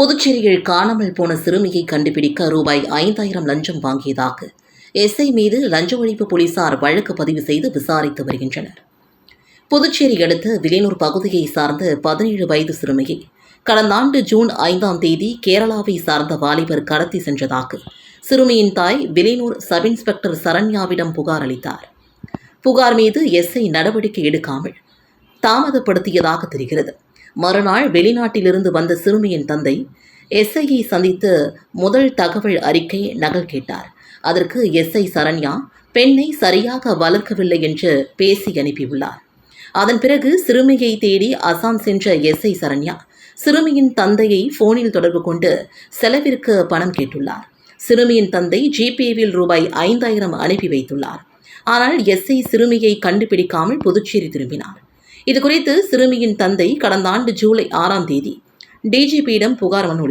புதுச்சேரியில் காணாமல் போன சிறுமியை கண்டுபிடிக்க ரூபாய் ஐந்தாயிரம் லஞ்சம் வாங்கியதாக எஸ்ஐ மீது லஞ்ச ஒழிப்பு போலீசார் வழக்கு பதிவு செய்து விசாரித்து வருகின்றனர். புதுச்சேரி அடுத்த வில்லியனூர் பகுதியை சார்ந்த பதினேழு வயது சிறுமியை கடந்த ஆண்டு ஜூன் ஐந்தாம் தேதி கேரளாவை சார்ந்த வாலிபர் கடத்தி சென்றதாக சிறுமியின் தாய் வில்லியனூர் சப் இன்ஸ்பெக்டர் சரண்யாவிடம் புகார் அளித்தார். புகார் மீது எஸ்ஐ நடவடிக்கை எடுக்காமல் தாமதப்படுத்தியதாக தெரிகிறது. மறுநாள் வெளிநாட்டிலிருந்து வந்த சிறுமியின் தந்தை எஸ்ஐயை சந்தித்து முதல் தகவல் அறிக்கை நகல் கேட்டார். அதற்கு எஸ்ஐ சரண்யா பெண்ணை சரியாக வளர்க்கவில்லை என்று பேசி அனுப்பியுள்ளார். அதன் பிறகு சிறுமியை தேடி அசாம் சென்ற எஸ்ஐ சரண்யா சிறுமியின் தந்தையை போனில் தொடர்பு கொண்டு செலவிற்கு பணம் கேட்டுள்ளார். சிறுமியின் தந்தை ஜிபேவில் ரூபாய் ஐந்தாயிரம் அனுப்பி வைத்துள்ளார். ஆனால் எஸ்ஐ சிறுமியை கண்டுபிடிக்காமல் புதுச்சேரி திரும்பினார். இதுகுறித்து சிறுமியின் தந்தை கடந்த ஆண்டு ஜூலை ஆறாம் தேதி டிஜிபியிடம் புகார் மனு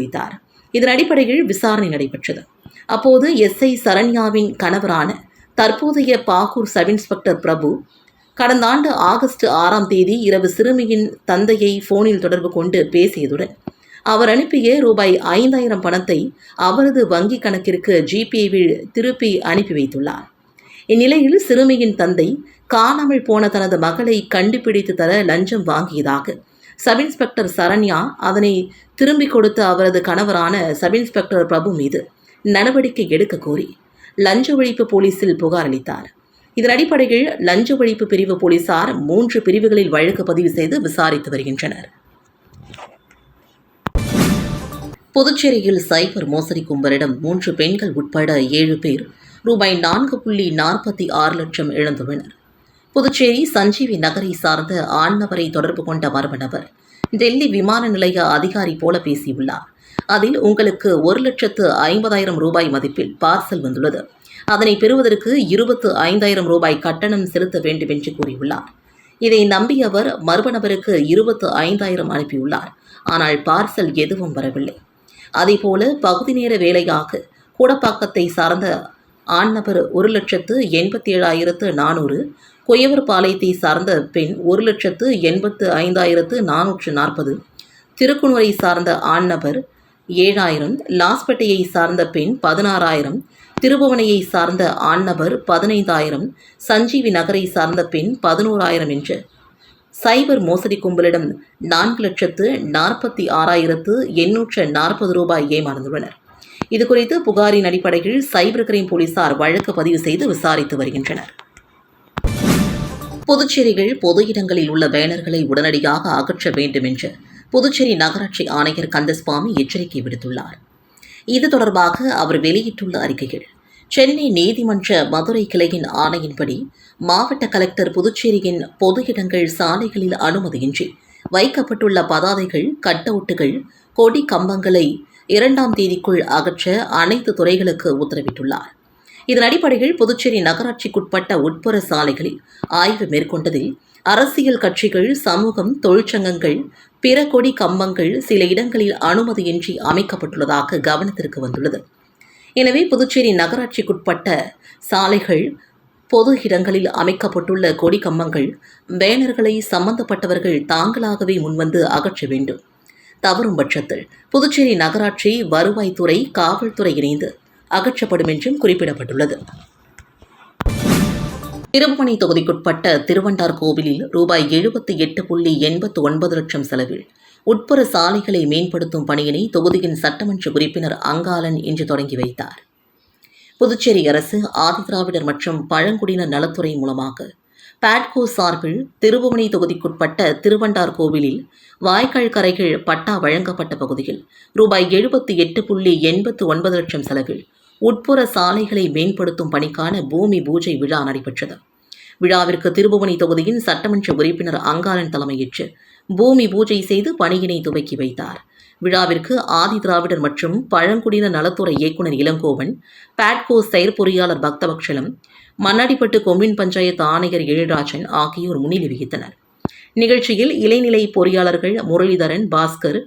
இதன் அடிப்படையில் விசாரணை நடைபெற்றது. அப்போது எஸ்ஐ சரண்யாவின் கணவரான தற்போதைய பாகூர் சப் இன்ஸ்பெக்டர் பிரபு கடந்த ஆண்டு ஆகஸ்ட் ஆறாம் தேதி இரவு சிறுமியின் தந்தையை போனில் தொடர்பு கொண்டு பேசியதுடன் அவர் அனுப்பிய ரூபாய் ஐந்தாயிரம் பணத்தை அவரது வங்கிக் கணக்கிற்கு ஜிபேவில் திருப்பி அனுப்பி வைத்துள்ளார். இந்நிலையில் சிறுமியின் தந்தை காணாமல் போன தனது மகளை கண்டுபிடித்து தர லஞ்சம் வாங்கியதாக சப் இன்ஸ்பெக்டர் சரண்யா அதனை திரும்பிக் கொடுத்த அவரது கணவரான சப் இன்ஸ்பெக்டர் பிரபு மீது நடவடிக்கை எடுக்க கோரி லஞ்ச ஒழிப்பு போலீசில் புகார் அளித்தார். இதன் அடிப்படையில் லஞ்ச ஒழிப்பு பிரிவு போலீசார் மூன்று பிரிவுகளில் வழக்கு பதிவு செய்து விசாரித்து வருகின்றனர். புதுச்சேரியில் சைபர் மோசடி கும்பலிடம் மூன்று பெண்கள் உட்பட ஏழு பேர் ரூபாய் நான்கு புள்ளி நாற்பத்தி ஆறு லட்சம் இழந்துள்ளனர். புதுச்சேரி சஞ்சீவி நகரை சார்ந்த ஆண்நபரை தொடர்பு கொண்ட மர்ம நபர் டெல்லி விமான நிலைய அதிகாரி போல பேசியுள்ளார். அதில் உங்களுக்கு ஒரு லட்சத்து ஐம்பதாயிரம் ரூபாய் மதிப்பில் பார்சல் வந்துள்ளது. அதனை பெறுவதற்கு இருபத்து ஐந்தாயிரம் ரூபாய் கட்டணம் செலுத்த வேண்டும் என்று கூறியுள்ளார். இதை நம்பியவர் மர்ம நபருக்கு இருபத்து ஐந்தாயிரம் அனுப்பியுள்ளார். ஆனால் பார்சல் எதுவும் வரவில்லை. அதேபோல பகுதி நேர வேலையாக கூடப்பாக்கத்தை சார்ந்த ஆண் நபர் ஒரு லட்சத்து எண்பத்தி ஏழாயிரத்து நானூறு கொயவர்பாளையத்தை சார்ந்த பெண் ஒரு லட்சத்து எண்பத்து ஐந்தாயிரத்து நானூற்று நாற்பது திருக்குனூரை சார்ந்த ஆண் நபர் ஏழாயிரம் லாஸ்பேட்டையை சார்ந்த பெண் பதினாறாயிரம் திருபுவனையை சார்ந்த ஆண் நபர் பதினைந்தாயிரம் சஞ்சீவி நகரை சார்ந்த பெண் பதினோராயிரம் என்று. சைபர் மோசடி கும்பலிடம் நான்கு லட்சத்து நாற்பத்தி ஆறாயிரத்து எண்ணூற்று நாற்பது ரூபாய் ஏமாந்துள்ளனர். இதுகுறித்து புகாரின் அடிப்படையில் சைபர் கிரைம் போலீசார் வழக்கு பதிவு செய்து விசாரித்து வருகின்றனர். புதுச்சேரியில் பொது இடங்களில் உள்ள பேனர்களை உடனடியாக அகற்ற வேண்டும் என்று புதுச்சேரி நகராட்சி ஆணையர் கந்தசுவாமி எச்சரிக்கை விடுத்துள்ளார். இது தொடர்பாக அவர் வெளியிட்டுள்ள அறிக்கையில் சென்னை நீதிமன்ற மதுரை கிளையின் ஆணையின்படி மாவட்ட கலெக்டர் புதுச்சேரியின் பொது இடங்கள் சாலைகளில் அனுமதியின்றி வைக்கப்பட்டுள்ள பதாதைகள் கட்டவுட்டுகள் கொடி கம்பங்களை இரண்டாம் தேதிக்குள் அகற்ற அனைத்து துறைகளுக்கு உத்தரவிட்டுள்ளார். இதன் அடிப்படையில் புதுச்சேரி நகராட்சிக்குட்பட்ட உட்புற சாலைகளில் ஆய்வு மேற்கொண்டதில் அரசியல் கட்சிகள் சமூகம் தொழிற்சங்கங்கள் பிற கொடி கம்பங்கள் சில இடங்களில் அனுமதியின்றி அமைக்கப்பட்டுள்ளதாக கவனத்திற்கு வந்துள்ளது. எனவே புதுச்சேரி நகராட்சிக்குட்பட்ட சாலைகள் பொது இடங்களில் அமைக்கப்பட்டுள்ள கொடி கம்பங்கள் பேனர்களை சம்பந்தப்பட்டவர்கள் தாங்களாகவே முன்வந்து அகற்ற வேண்டும். தவறும் பட்சத்தில் புதுச்சேரி நகராட்சி வருவாய்த்துறை காவல்துறை இணைந்து அகற்றப்படும் என்றும் குறிப்பிடப்பட்டுள்ளது. திருப்புமணி தொகுதிக்குட்பட்ட திருவண்டார் கோவிலில் ரூபாய் எழுபத்தி எட்டு புள்ளி எண்பத்து ஒன்பது லட்சம் செலவில் உட்புற சாலைகளை மேம்படுத்தும் பணியினை தொகுதியின் சட்டமன்ற உறுப்பினர் அங்காளன் இன்று தொடங்கி வைத்தார். புதுச்சேரி அரசு ஆதிதிராவிடர் மற்றும் பழங்குடியினர் நலத்துறை மூலமாக பேட்கோ சார்பில் திருபுவனை தொகுதிக்குட்பட்ட திருவண்டார் கோவிலில் வாய்க்கால் கரைகள் பட்டா வழங்கப்பட்ட பகுதியில் ரூபாய் எழுபத்தி எட்டு புள்ளி எண்பத்து ஒன்பது லட்சம் செலவில் உட்புற சாலைகளை மேம்படுத்தும் பணிக்கான பூமி பூஜை விழா நடைபெற்றது. விழாவிற்கு திருபுவனை தொகுதியின் சட்டமன்ற உறுப்பினர் அங்காளன் தலைமையேற்று பூமி பூஜை செய்து பணியினை துவக்கி வைத்தார். விழாவிற்கு ஆதி திராவிடர் மற்றும் பழங்குடியின நலத்துறை இயக்குநர் இளங்கோவன் பேட்கோ செயற்பொறியாளர் பக்தபக்ஷலம் மண்ணாடிப்பட்டு கொம்பின் பஞ்சாயத்து ஆணையர் எழில்ராஜன் ஆகியோர் முன்னிலை வகித்தனர். நிகழ்ச்சியில் இளைநிலை பொறியாளர்கள் முரளிதரன் பாஸ்கர்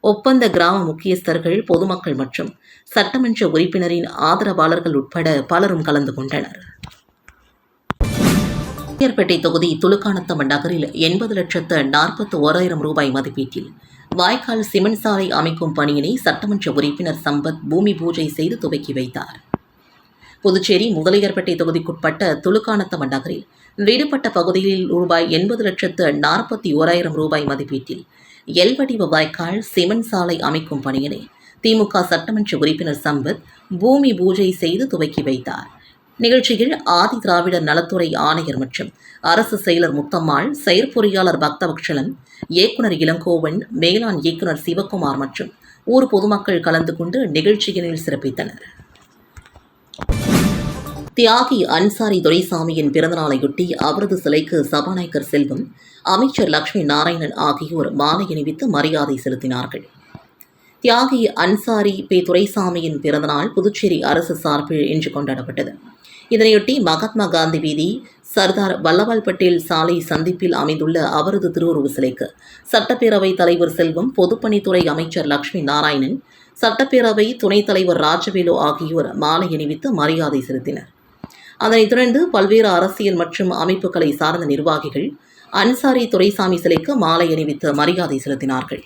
ஒப்பந்த கிராம முக்கியஸ்தர்கள் பொதுமக்கள் மற்றும் சட்டமன்ற உறுப்பினரின் ஆதரவாளர்கள் உட்பட பலரும் கலந்து கொண்டனர். ஐயர்பேட்டை தொகுதி துலுக்கானத்தம்மன் நகரில் எண்பது லட்சத்து நாற்பத்து ஓராயிரம் ரூபாய் மதிப்பீட்டில் வாய்க்கால் சிமெண்ட் சாலை அமைக்கும் பணியினை சட்டமன்ற உறுப்பினர் சம்பத் பூமி பூஜை செய்து துவக்கி வைத்தார். புதுச்சேரி முதலியார்பேட்டை தொகுதிக்குட்பட்ட துலுக்கானத்தமன் நகரில் வீடுபட்ட பகுதியில் ரூபாய் எண்பது லட்சத்து நாற்பத்தி ஓராயிரம் ரூபாய் மதிப்பீட்டில் எல் வடிவ வாய்க்கால் சிமெண்ட் சாலை அமைக்கும் பணியினை திமுக சட்டமன்ற உறுப்பினர் சம்பத் பூமி பூஜை செய்து துவக்கி வைத்தார். நிகழ்ச்சியில் ஆதி திராவிடர் நலத்துறை ஆணையர் மற்றும் அரசு செயலர் முத்தம்மாள் செயற்பொறியாளர் பக்தவக்ஷலன் இயக்குனர் இளங்கோவன் மேலாண் இயக்குனர் சிவக்குமார் மற்றும் ஊர் பொதுமக்கள் கலந்து கொண்டு நிகழ்ச்சியினில் சிறப்பித்தனர். தியாகி அன்சாரி துரைசாமியின் பிறந்தநாளையொட்டி அவரது சிலைக்கு சபாநாயகர் செல்வம் அமைச்சர் லக்ஷ்மி நாராயணன் ஆகியோர் மாலை அணிவித்து மரியாதை செலுத்தினார்கள். தியாகி அன்சாரி பே. துரைசாமியின் பிறந்தநாள் புதுச்சேரி அரசு சார்பில் இன்று கொண்டாடப்பட்டது. இதனையொட்டி மகாத்மா காந்தி வீதி சர்தார் வல்லபாய் பட்டேல் சாலை சந்திப்பில் அமைந்துள்ள அவரது திருவுருவ சிலைக்கு சட்டப்பேரவைத் தலைவர் செல்வம் பொதுப்பணித்துறை அமைச்சர் லக்ஷ்மி நாராயணன் சட்டப்பேரவை துணைத் தலைவர் ராஜவேலு ஆகியோர் மாலை அணிவித்து மரியாதை செலுத்தினர். அதனைத் தொடர்ந்து பல்வேறு அரசியல் மற்றும் அமைப்புகளை சார்ந்த நிர்வாகிகள் அன்சாரி துரைசாமி சிலைக்கு மாலை அணிவித்து மரியாதை செலுத்தினார்கள்.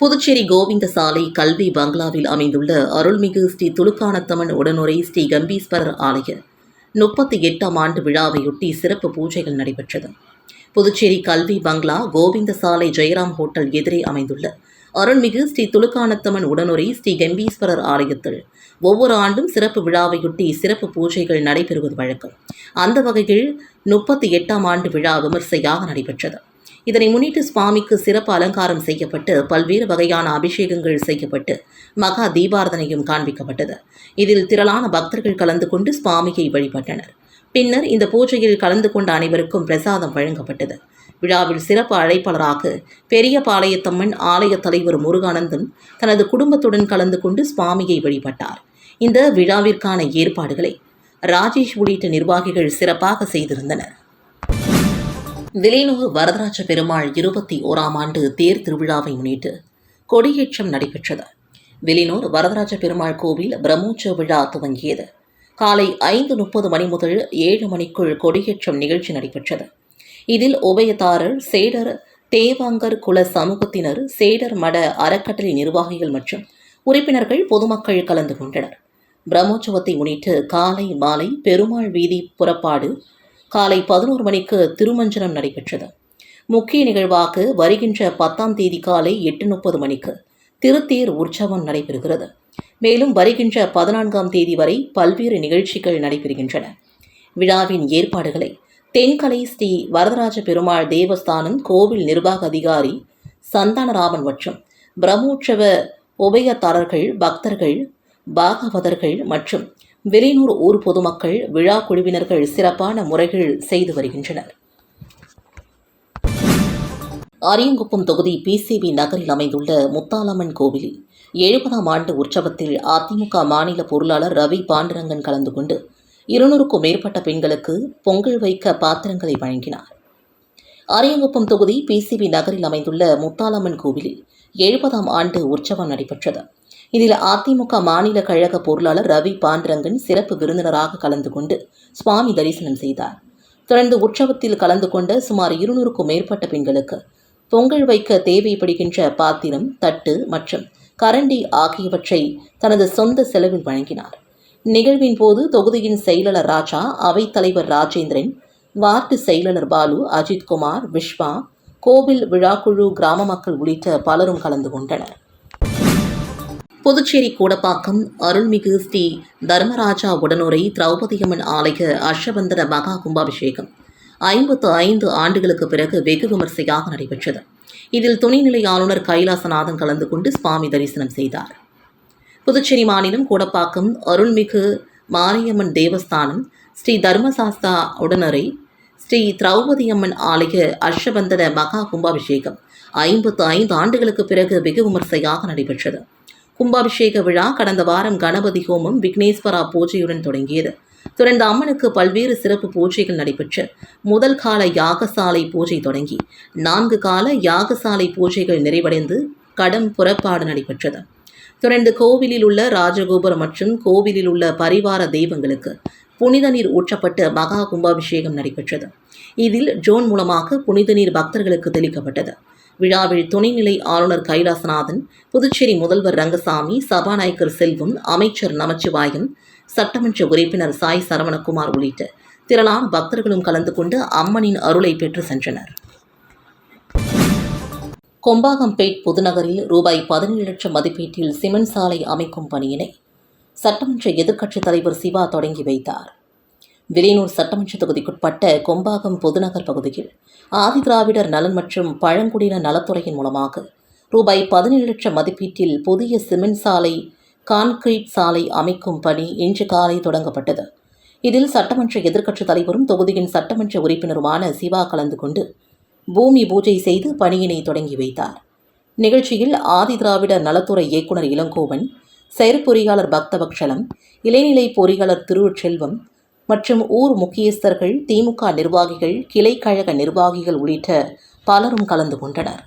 புதுச்சேரி கோவிந்த சாலை கல்வி பங்களாவில் அமைந்துள்ள அருள்மிகு ஸ்ரீ துலுக்கானத்தமன் உடனுரை ஸ்ரீ கம்பீஸ்வரர் ஆலய முப்பத்தி எட்டாம் ஆண்டு விழாவையொட்டி சிறப்பு பூஜைகள் நடைபெற்றது. புதுச்சேரி கல்வி பங்களா கோவிந்த சாலை ஜெயராம் ஹோட்டல் எதிரே அமைந்துள்ள அருள்மிகு ஸ்ரீ துலுக்கானத்தம்மன் உடனுரை ஸ்ரீ கம்பீஸ்வரர் ஆலயத்தில் ஒவ்வொரு ஆண்டும் சிறப்பு விழாவையொட்டி சிறப்பு பூஜைகள் நடைபெறுவது வழக்கம். அந்த வகையில் முப்பத்தி எட்டாம் ஆண்டு விழா விமர்சையாக நடைபெற்றது. இதனை முன்னிட்டு சுவாமிக்கு சிறப்பு அலங்காரம் செய்யப்பட்டு பல்வேறு வகையான அபிஷேகங்கள் செய்யப்பட்டு மகா தீபாரதனையும் காண்பிக்கப்பட்டது. இதில் திரளான பக்தர்கள் கலந்து கொண்டு சுவாமியை வழிபட்டனர். பின்னர் இந்த பூஜையில் கலந்து கொண்ட அனைவருக்கும் பிரசாதம் வழங்கப்பட்டது. விழாவில் சிறப்பு அழைப்பாளராக பெரிய பாளையத்தம்மன் ஆலய தலைவர் முருகானந்தன் தனது குடும்பத்துடன் கலந்து கொண்டு சுவாமியை வழிபட்டார். இந்த விழாவிற்கான ஏற்பாடுகளை ராஜேஷ் உள்ளிட்ட நிர்வாகிகள் சிறப்பாக செய்திருந்தனர். விலைனூர் வரதராஜ பெருமாள் இருபத்தி ஓராம் ஆண்டு தேர் திருவிழாவை முன்னிட்டு கொடியேற்றம் நடைபெற்றது. வெளியூர் வரதராஜ பெருமாள் கோவில் பிரம்மோற்சவ விழா துவங்கியது. காலை ஐந்து முப்பது மணி முதல் ஏழு மணிக்குள் கொடியேற்றம் நிகழ்ச்சி நடைபெற்றது. இதில் உபயதாரர் சேடர் தேவாங்கர் குல சமூகத்தினர் சேடர் மட அறக்கட்டளை நிர்வாகிகள் மற்றும் உறுப்பினர்கள் பொதுமக்கள் கலந்து கொண்டனர். பிரம்மோற்சவத்தை முன்னிட்டு காலை மாலை பெருமாள் வீதி புறப்பாடு காலை பதினோரு மணிக்கு திருமஞ்சனம் நடைபெற்றது. முக்கிய நிகழ்வாக வருகின்ற பத்தாம் தேதி காலை எட்டு முப்பது மணிக்கு திருத்தேர் உற்சவம் நடைபெறுகிறது. மேலும் வருகின்ற பதினான்காம் தேதி வரை பல்வேறு நிகழ்ச்சிகள் நடைபெறுகின்றன. விழாவின் ஏற்பாடுகளை தென்கலை ஸ்ரீ வரதராஜ பெருமாள் தேவஸ்தானம் கோவில் நிர்வாக அதிகாரி சந்தானராமன் மற்றும் பிரம்மோற்சவ உபயதாரர்கள் பக்தர்கள் பாகவதர்கள் மற்றும் வெளியூர் ஊர் பொதுமக்கள் விழா குழுவினர்கள் சிறப்பான முறைகள் செய்து வருகின்றனர். அரியங்குப்பம் தொகுதி பிசிபி நகரில் அமைந்துள்ள முத்தாலம்மன் கோவிலில் எழுபதாம் ஆண்டு உற்சவத்தில் அதிமுக மாநில பொருளாளர் ரவி பாண்டுரங்கன் கலந்து கொண்டு இருநூறுக்கும் மேற்பட்ட பெண்களுக்கு பொங்கல் வைக்க பாத்திரங்களை வழங்கினார். அரியங்குப்பம் தொகுதி பிசிபி நகரில் அமைந்துள்ள முத்தாலம்மன் கோவிலில் எழுபதாம் ஆண்டு உற்சவம் நடைபெற்றது. இதில் அதிமுக மாநில கழக பொருளாளர் ரவி பாண்டரங்கன் சிறப்பு விருந்தினராக கலந்து கொண்டு சுவாமி தரிசனம் செய்தார். தொடர்ந்து உற்சவத்தில் கலந்து கொண்ட சுமார் இருநூறுக்கும் மேற்பட்ட பெண்களுக்கு பொங்கல் வைக்க தேவைப்படுகின்ற பாத்திரம் தட்டு மற்றும் கரண்டி ஆகியவற்றை தனது சொந்த செலவில் வழங்கினார். நிகழ்வின் போது தொகுதியின் செயலாளர் ராஜா அவைத்தலைவர் ராஜேந்திரன் வார்டு செயலாளர் பாலு அஜித்குமார் விஸ்வா கோவில் விழாக்குழு கிராம மக்கள் உள்ளிட்ட பலரும் கலந்து கொண்டனர். புதுச்சேரி கூடப்பாக்கம் அருள்மிகு ஸ்ரீ தர்மராஜா உடனுரை திரௌபதியம்மன் ஆலய அஷ்டபந்தன மகா கும்பாபிஷேகம் ஐம்பத்து ஐந்து ஆண்டுகளுக்கு பிறகு வெகு விமர்சையாக நடைபெற்றது. இதில் துணைநிலை ஆளுநர் கைலாசநாதன் கலந்து கொண்டு சுவாமி தரிசனம் செய்தார். புதுச்சேரி மாநிலம் கூடப்பாக்கம் அருள்மிகு மாரியம்மன் தேவஸ்தானம் ஸ்ரீ தர்மசாஸ்தா உடனரை ஸ்ரீ திரௌபதியம்மன் ஆலய அஷ்டபந்தன மகா கும்பாபிஷேகம் ஐம்பத்து ஐந்து ஆண்டுகளுக்கு பிறகு வெகு விமர்சையாக நடைபெற்றது. கும்பாபிஷேக விழா கடந்த வாரம் கணபதி ஹோமம் விக்னேஸ்வரா பூஜையுடன் தொடங்கியது. தொடர்ந்து அம்மனுக்கு பல்வேறு சிறப்பு பூஜைகள் நடைபெற்று முதல் கால யாகசாலை பூஜை தொடங்கி நான்கு கால யாகசாலை பூஜைகள் நிறைவடைந்து கடம் புறப்பாடு நடைபெற்றது. தொடர்ந்து கோவிலில் உள்ள ராஜகோபுரம் மற்றும் கோவிலில் உள்ள பரிவார தெய்வங்களுக்கு புனித நீர் ஊற்றப்பட்டு மகா கும்பாபிஷேகம் நடைபெற்றது. இதில் ட்ரோன் மூலமாக புனித நீர் பக்தர்களுக்கு தெளிக்கப்பட்டது. விழாவில் துணைநிலை ஆளுநர் கைலாசநாதன் புதுச்சேரி முதல்வர் ரங்கசாமி சபாநாயகர் செல்வம் அமைச்சர் நமச்சிவாயம் சட்டமன்ற உறுப்பினர் சாய் சரவணகுமார் உள்ளிட்ட திரளான பக்தர்களும் கலந்து கொண்டு அம்மனின் அருளை பெற்று சென்றனர். கொம்பாகம்பேட் புதுநகரில் ரூபாய் பதினேழு லட்சம் மதிப்பீட்டில் சிமெண்ட் சாலை அமைக்கும் பணியினை சட்டமன்ற எதிர்க்கட்சித் தலைவர் சிவா தொடங்கி வைத்தார். விலையூர் சட்டமன்ற தொகுதிக்குட்பட்ட கொம்பாகம் பொதுநகர் பகுதியில் ஆதிதிராவிடர் நலன் மற்றும் பழங்குடியின நலத்துறையின் மூலமாக ரூபாய் பதினேழு லட்சம் மதிப்பீட்டில் புதிய சிமெண்ட் சாலை கான்கிரீட் சாலை அமைக்கும் பணி இன்று காலை தொடங்கப்பட்டது. இதில் சட்டமன்ற எதிர்க்கட்சித் தலைவரும் தொகுதியின் சட்டமன்ற உறுப்பினருமான சிவா கலந்து கொண்டு பூமி பூஜை செய்து பணியினை தொடங்கி வைத்தார். நிகழ்ச்சியில் ஆதிதிராவிடர் நலத்துறை இயக்குனர் இளங்கோவன் செயற்பொறியாளர் பக்தபக்ஷலம் இளைநிலை பொறியாளர் திருவுச்செல்வம் மற்றும் ஊர் முக்கியஸ்தர்கள் திமுக நிர்வாகிகள் கிளைக்கழக நிர்வாகிகள் உள்ளிட்ட பலரும் கலந்து கொண்டனர்.